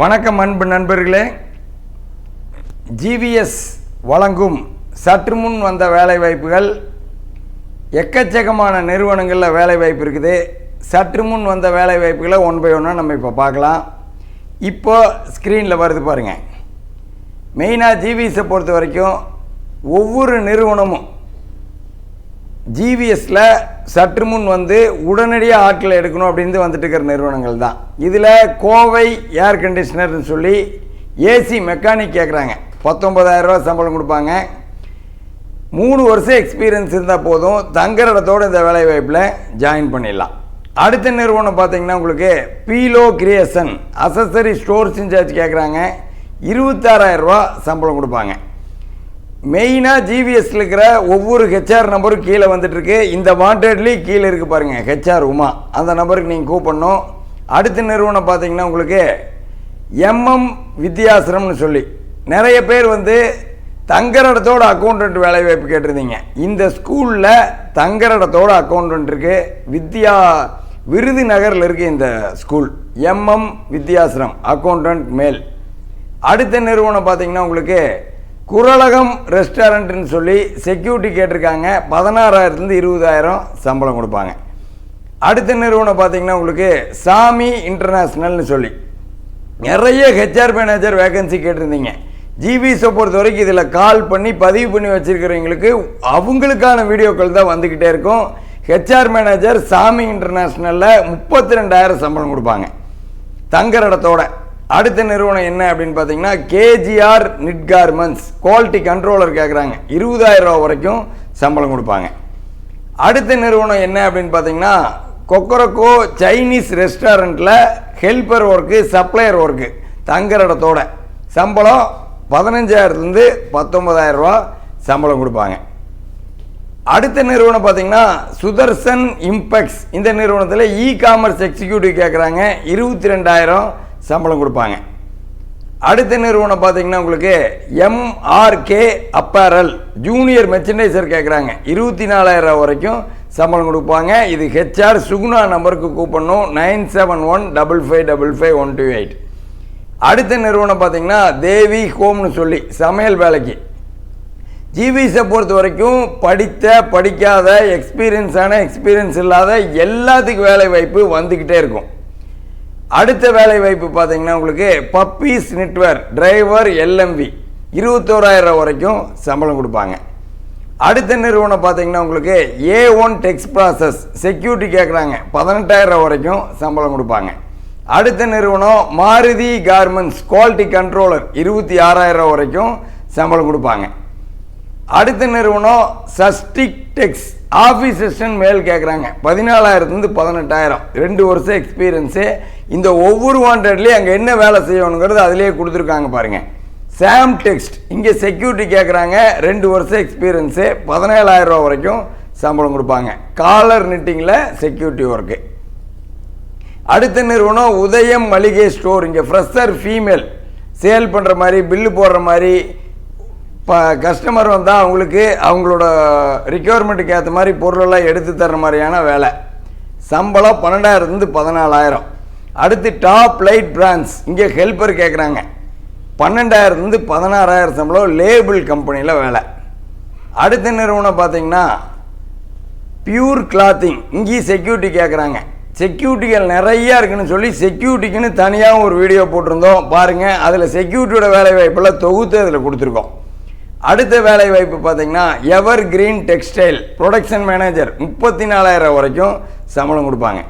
வணக்கம் அன்பு நண்பர்களே. ஜிவிஎஸ் வழங்கும் சற்று முன் வந்த வேலைவாய்ப்புகள் எக்கச்சக்கமான நிறுவனங்களில் வேலைவாய்ப்பு இருக்குது. சற்று முன் வந்த வேலைவாய்ப்புகளை ஒன் பை ஒன்னாக நம்ம இப்போ பார்க்கலாம். இப்போ ஸ்க்ரீனில் வருது பாருங்கள் மெயினாக ஜிவிஎஸை பொறுத்த வரைக்கும் ஒவ்வொரு நிறுவனமும் ஜிவிஎஸ்ல சற்று முன் வந்து உடனடியாக ஆட்களை எடுக்கணும் அப்படின்னு வந்துட்டு இருக்கிற நிறுவனங்கள் தான். இதில் கோவை ஏர் கண்டிஷனர்னு சொல்லி ஏசி மெக்கானிக் கேட்குறாங்க ரூபா சம்பளம் கொடுப்பாங்க. மூணு வருஷம் எக்ஸ்பீரியன்ஸ் இருந்தால் போதும். தங்குற இடத்தோட இந்த வேலைவாய்ப்பில் ஜாயின் பண்ணிடலாம். அடுத்த நிறுவனம் பார்த்தீங்கன்னா உங்களுக்கு பீலோ கிரியேஷன் அசசரி ஸ்டோர்ஸ் இன்சார்ஜ் கேட்குறாங்க ரூபா சம்பளம் கொடுப்பாங்க. மெயினாக ஜிவிஎஸ்ல இருக்கிற ஒவ்வொரு ஹெச்ஆர் நம்பரும் கீழே வந்துட்டுருக்கு. இந்த வாண்டட்லேயும் கீழே இருக்குது பாருங்கள் ஹெச்ஆர் உமா. அந்த நம்பருக்கு நீங்கள் கூப்பிடணும். அடுத்த நிறுவனம் பார்த்தீங்கன்னா உங்களுக்கு எம்எம் வித்யாசிரம்னு சொல்லி. நிறைய பேர் வந்து தங்கரடத்தோட இடத்தோட அக்கௌண்டன்ட் வேலைவாய்ப்பு கேட்டிருந்தீங்க. இந்த ஸ்கூலில் தங்குற இடத்தோட அக்கௌண்டன்ட் இருக்குது வித்யா விருதுநகரில் இருக்குது இந்த ஸ்கூல் எம்எம் வித்யாசிரம் அக்கௌண்டன்ட் மேல். அடுத்த நிறுவனம் பார்த்தீங்கன்னா உங்களுக்கு குரலகம் ரெஸ்டாரண்ட்டுன்னு சொல்லி செக்யூரிட்டி கேட்டிருக்காங்க. பதினாறாயிரத்துலேருந்து இருபதாயிரம் சம்பளம் கொடுப்பாங்க. அடுத்த நிறுவனம் பார்த்தீங்கன்னா உங்களுக்கு சாமி இன்டர்நேஷ்னல்னு சொல்லி. நிறைய ஹெச்ஆர் மேனேஜர் வேகன்சி கேட்டிருந்தீங்க. ஜிபிஸை பொறுத்த வரைக்கும் இதில் கால் பண்ணி பதிவு பண்ணி வச்சிருக்கிறவங்களுக்கு அவங்களுக்கான வீடியோக்கள் தான் வந்துக்கிட்டே இருக்கும். ஹெச்ஆர் மேனேஜர் சாமி இன்டர்நேஷ்னலில் முப்பத்தி ரெண்டாயிரம் சம்பளம் கொடுப்பாங்க. தங்குற இடத்தோட. அடுத்த நிறுவனம் என்ன அப்படின்னு பார்த்தீங்கன்னா KGR knit garments quality controller கேட்குறாங்க இருபதாயிரம் ரூபா வரைக்கும் சம்பளம் கொடுப்பாங்க. அடுத்த நிறுவனம் என்ன அப்படின்னு பார்த்தீங்கன்னா கொக்கரக்கோ சைனீஸ் ரெஸ்டாரண்ட்டில் ஹெல்ப்பர் ஒர்க்கு சப்ளையர் ஒர்க்கு தங்குற இடத்தோட சம்பளம் பதினஞ்சாயிரத்துலேருந்து பத்தொன்பதாயிரம் ரூபா சம்பளம் கொடுப்பாங்க. அடுத்த நிறுவனம் பார்த்தீங்கன்னா சுதர்சன் இம்பெக்ஸ். இந்த நிறுவனத்தில் இ காமர்ஸ் எக்ஸிக்யூட்டிவ் கேட்குறாங்க இருபத்தி ரெண்டாயிரம் சம்பளம் கொடுப்பாங்க. அடுத்த நிறுவனம் பார்த்தீங்கன்னா உங்களுக்கு எம்ஆர்கே அப்பேரல் ஜூனியர் மெர்ச்சன்டைசர் கேட்குறாங்க இருபத்தி நாலாயிரம் வரைக்கும் சம்பளம் கொடுப்பாங்க. இது ஹெச்ஆர் சுகுணா நம்பருக்கு கூப்பிடணும். Nine seven one double five double five one two eight. அடுத்த நிறுவனம் பார்த்தீங்கன்னா தேவி ஹோம்னு சொல்லி சமையல் வேலைக்கு. ஜிவிஸை பொறுத்த வரைக்கும் படித்த படிக்காத எக்ஸ்பீரியன்ஸான எக்ஸ்பீரியன்ஸ் இல்லாத எல்லாத்துக்கும் வேலை வாய்ப்பு வந்துக்கிட்டே இருக்கும். அடுத்த வேலை வாய்ப்பு பார்த்தீங்கன்னா உங்களுக்கு பப்பீஸ் நெட்வேர் டிரைவர் எல்எம்பி இருபத்தோராயிரம் வரைக்கும் சம்பளம் கொடுப்பாங்க. அடுத்த நிறுவனம் பார்த்தீங்கன்னா உங்களுக்கு A one Tex process security கேட்குறாங்க பதினெட்டாயிரம் வரைக்கும் சம்பளம் கொடுப்பாங்க. அடுத்த நிறுவனம் மாருதி கார்மெண்ட்ஸ் குவாலிட்டி கண்ட்ரோலர் இருபத்தி ஆறாயிரம் வரைக்கும் சம்பளம் கொடுப்பாங்க. அடுத்த நிறுவனம் சஸ்டிக் டெக்ஸ் ஆஃபீஸ் அசிஸ்டன்ட் மேல் கேட்குறாங்க பதினாலாயிரத்துலேருந்து பதினெட்டாயிரம். ரெண்டு வருஷம் எக்ஸ்பீரியன்ஸு இந்த ஒவ்வொரு வாண்டட்லேயும் அங்கே என்ன வேலை செய்யணுங்கிறது அதிலேயே கொடுத்துருக்காங்க பாருங்கள் சாம் டெக்ஸ்ட் இங்கே செக்யூரிட்டி கேட்குறாங்க ரெண்டு வருஷம் எக்ஸ்பீரியன்ஸு பதினேழாயிரம் வரைக்கும் சம்பளம் கொடுப்பாங்க. காலர் நிட்டிங்கில் செக்யூரிட்டி ஒர்க்கு அடுத்த நிறுவனம் உதயம் மளிகை ஸ்டோர் இங்கே ஃப்ரெஷர் ஃபீமேல் சேல் பண்ணுற மாதிரி பில்லு போடுற மாதிரி இப்போ கஸ்டமர் வந்தால் அவங்களுக்கு அவங்களோட ரிக்குவயர்மெண்ட்டுக்கு ஏற்ற மாதிரி பொருளெல்லாம் எடுத்து தர்ற மாதிரியான வேலை. சம்பளம் பன்னெண்டாயிரத்துலேருந்து பதினாலாயிரம். அடுத்து டாப் லைட் பிராண்ட்ஸ் இங்கே ஹெல்ப்பர் கேட்குறாங்க பன்னெண்டாயிரத்துலேருந்து பதினாறாயிரம் சம்பளம் லேபிள் கம்பெனியில் வேலை. அடுத்த நிறுவனம் பார்த்தீங்கன்னா பியூர் கிளாத்திங் இங்கேயும் செக்யூரிட்டி கேட்குறாங்க செக்யூரிட்டிகள் நிறையா இருக்குன்னு சொல்லி செக்யூரிட்டிக்குன்னு தனியாக ஒரு வீடியோ போட்டிருந்தோம். பாருங்கள் அதில் செக்யூரிட்டியோட வேலை வாய்ப்பெல்லாம் தொகுத்து அதில் கொடுத்துருக்கோம். அடுத்த வேலை வாய்ப்பு பார்த்தீங்கன்னா ever green textile production manager முப்பத்தி நாலாயிரம் வரைக்கும் சம்பளம் கொடுப்பாங்க.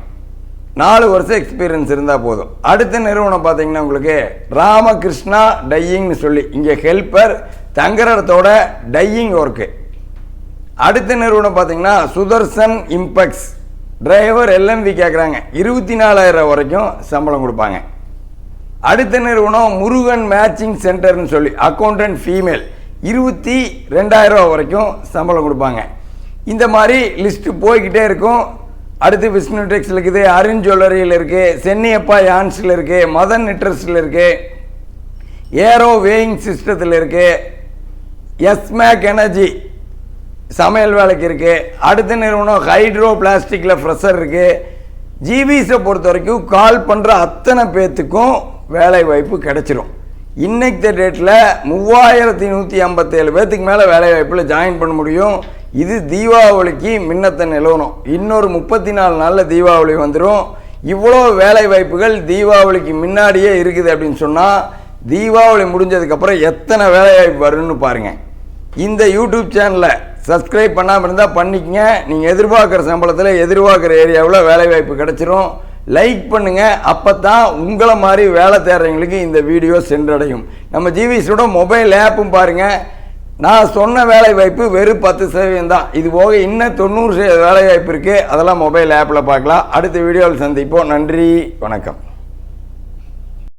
நாலு வருஷம் எக்ஸ்பீரியன்ஸ் இருந்தால் போதும். அடுத்த நிறுவனம் பார்த்தீங்கன்னா உங்களுக்கு ராமகிருஷ்ணா டையிங்னு சொல்லி இங்கே ஹெல்ப்பர் தங்குறதோட டையிங் ஒர்க்கு அடுத்த நிறுவனம் பார்த்தீங்கன்னா சுதர்சன் இம்பெக்ஸ் டிரைவர் எல்எம்பி கேட்குறாங்க இருபத்தி நாலாயிரம் வரைக்கும் சம்பளம் கொடுப்பாங்க. அடுத்த நிறுவனம் முருகன் மேட்சிங் சென்டர்னு சொல்லி அக்கௌண்டன்ட் ஃபீமேல் இருபத்தி ரெண்டாயிரம் வரைக்கும் சம்பளம் கொடுப்பாங்க. இந்த மாதிரி லிஸ்ட்டு போய்கிட்டே இருக்கும். அடுத்து விஷ்ணு டெக்ஸில் இருக்குது அருண் ஜுவல்லரியில் இருக்குது சென்னியப்பா யான்ஸில் இருக்குது மதன் நிட்ரஸில் இருக்குது ஏரோ வேயிங் சிஸ்டத்தில் இருக்குது எஸ்மேக் எனர்ஜி சமையல் வேலைக்கு இருக்குது அடுத்த நிறுவனம் ஹைட்ரோ பிளாஸ்டிக்கில் ஃப்ரெஷர் இருக்குது ஜிபிஸை பொறுத்த வரைக்கும் கால் பண்ணுற அத்தனை பேர்த்துக்கும் வேலை வாய்ப்பு கிடச்சிரும். இன்னைக்கு டேட்டில் மூவாயிரத்தி நூற்றி ஐம்பத்தேழு பேர்த்துக்கு மேலே வேலைவாய்ப்பில் ஜாயின் பண்ண முடியும். இது தீபாவளிக்கு மின்னத்தை நிலவணும். இன்னொரு முப்பத்தி நாலு நாளில் தீபாவளி வந்துடும் இவ்வளோ வேலை வாய்ப்புகள் தீபாவளிக்கு முன்னாடியே இருக்குது அப்படின்னு சொன்னால் தீபாவளி முடிஞ்சதுக்கப்புறம் எத்தனை வேலை வாய்ப்பு வரும்னு பாருங்கள் இந்த யூடியூப் சேனலை சப்ஸ்கிரைப் பண்ணாமல் இருந்தால் பண்ணிக்கங்க. நீங்கள் எதிர்பார்க்குற சம்பளத்தில் எதிர்பார்க்குற ஏரியாவில் வேலைவாய்ப்பு கிடச்சிரும். லைக் பண்ணுங்கள் அப்போ தான் உங்களை மாதிரி வேலை தேடுறவங்களுக்கு இந்த வீடியோ சென்றடையும். நம்ம ஜிவிஸோட மொபைல் ஆப்பும் பாருங்கள் நான் சொன்ன வேலை வாய்ப்பு வெறும் பத்து சதவீதம் தான். இது போக இன்னும் தொண்ணூறு சதவீத வேலை வாய்ப்பு இருக்குது அதெல்லாம் மொபைல் ஆப்பில் பார்க்கலாம். அடுத்த வீடியோவில் சந்திப்போம். நன்றி. வணக்கம்.